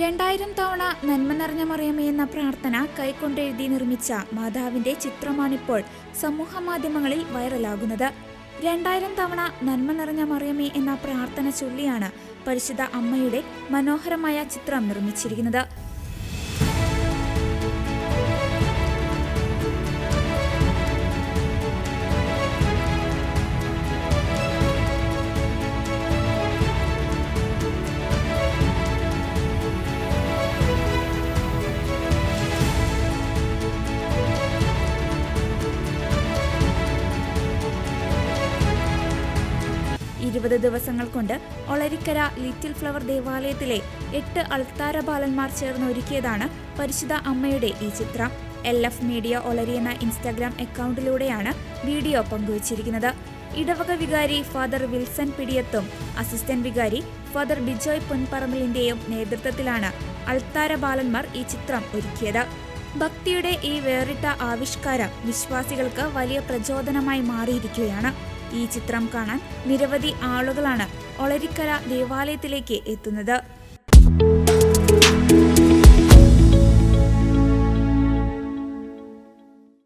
രണ്ടായിരം തവണ നന്മ നിറഞ്ഞ മറിയമേ എന്ന പ്രാർത്ഥന കൈക്കൊണ്ടെഴുതി നിർമ്മിച്ച മാതാവിന്റെ ചിത്രമാണിപ്പോൾ സമൂഹ മാധ്യമങ്ങളിൽ വൈറലാകുന്നത്. രണ്ടായിരം തവണ നന്മ നിറഞ്ഞ മറിയമേ എന്ന പ്രാർത്ഥന ചൊല്ലിയാണ് പരിശുദ്ധ അമ്മയുടെ മനോഹരമായ ചിത്രം നിർമ്മിച്ചിരിക്കുന്നത്. ഇരുപത് ദിവസങ്ങൾ കൊണ്ട് ഒളരിക്കര ലിറ്റിൽ ഫ്ലവർ ദേവാലയത്തിലെ എട്ട് അൾത്താര ബാലന്മാർ ചേർന്ന് ഒരുക്കിയതാണ് പരിശുദ്ധ അമ്മയുടെ ഈ ചിത്രം. എൽ എഫ് മീഡിയ ഒളരി എന്ന ഇൻസ്റ്റാഗ്രാം അക്കൗണ്ടിലൂടെയാണ് വീഡിയോ പങ്കുവച്ചിരിക്കുന്നത്. ഇടവക വികാരി ഫാദർ വിൽസൺ പിടിയത്തും അസിസ്റ്റന്റ് വികാരി ഫാദർ ബിജോയ് പൊൻപറമ്പലിന്റെയും നേതൃത്വത്തിലാണ് അൾത്താര ബാലന്മാർ ഈ ചിത്രം ഒരുക്കിയത്. ഭക്തിയുടെ ഈ വേറിട്ട ആവിഷ്കാരം വിശ്വാസികൾക്ക് വലിയ പ്രചോദനമായി മാറിയിരിക്കുകയാണ്. ഈ ചിത്രം കാണാൻ നിരവധി ആളുകളാണ് ഒളരിക്കര ദേവാലയത്തിലേക്ക് എത്തുന്നത്.